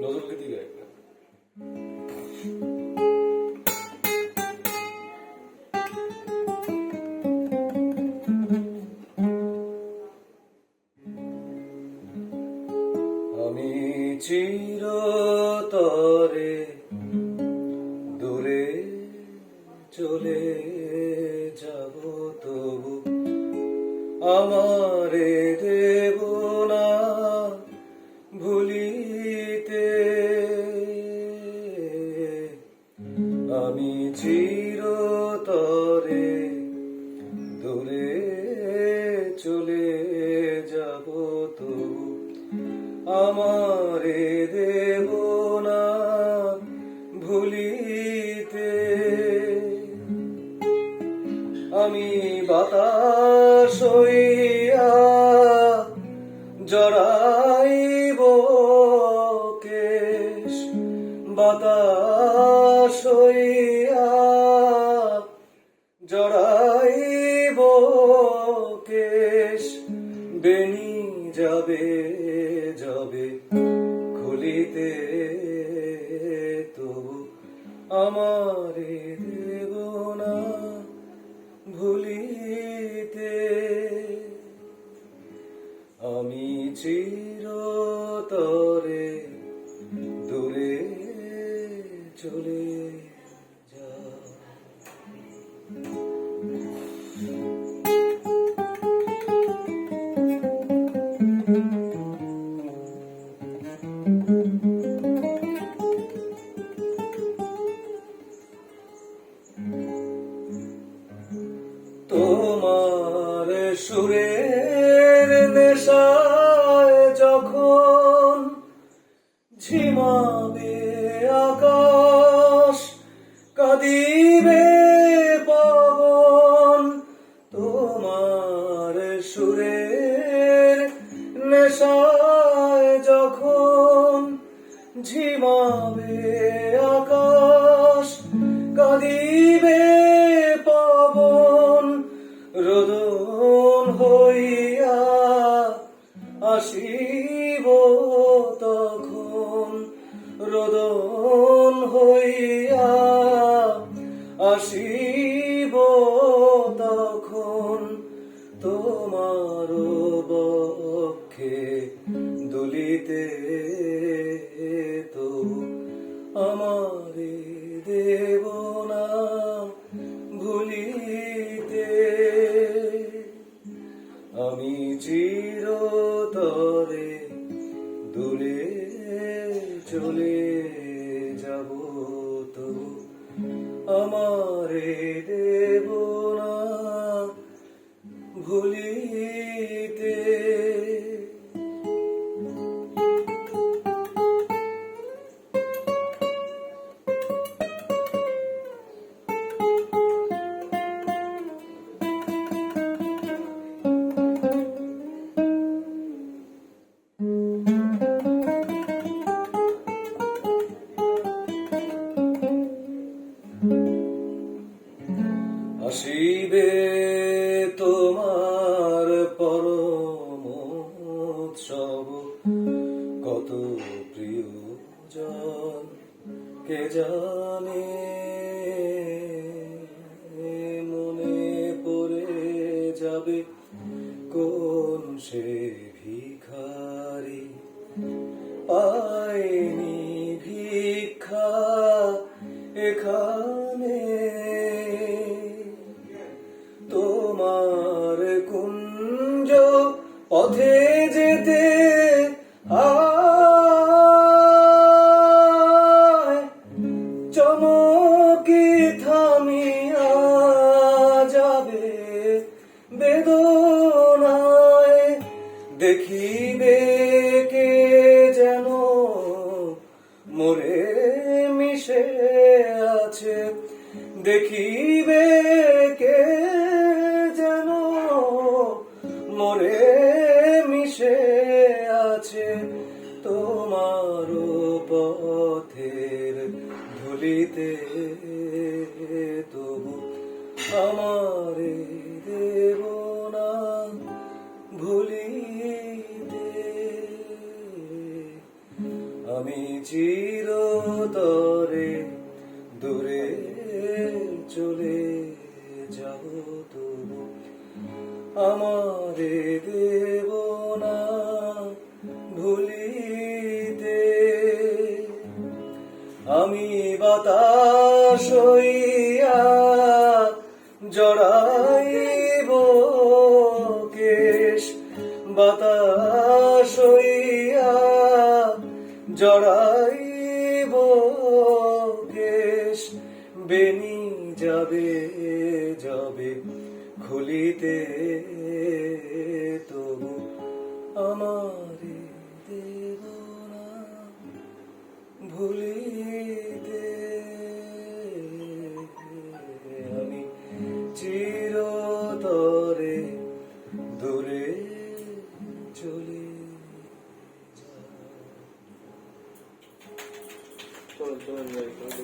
নজরুলকে দিয়ে একটা। আমি চিরতরে দূরে চলে চিরতরে দূরে চলে যাব তবু আমারে দেব না ভুলিতে আমি বাতাস হইয়া জড়াইব কেশ বেনি যাবে যাবে খুলিতে তবু আমারে তোমার সুরের নেশায় যখন ঝিমাবে আকাশ, কাঁদিবে পবন, তোমার সুরের নেশায় যখন ঝিমাবে আকাশ কাঁদিবে আসিব তখন রোদন হইয়া আসিব তখন তোমার বক্ষে দুলিতে তো আমারে চলে যাব তো আমারে আসিবে তোমার পরম উৎসব। কত প্রিয় জন কে জানে মনে পড়ে যাবে কোন সে মিশে আছে, দেখিবে কে যেন? মোরে মিশে আছে তোমার পথের ধুলিতে। তবু আমারে দেব না ভুলিতে। আমি চিরতরে যাব তবু আমারে দেব না ভুলিতে। আমি বাতাস জড়াইব কেশ বাতাস জড়াইব কেশ বেনি যাবে যাবে খুলিতে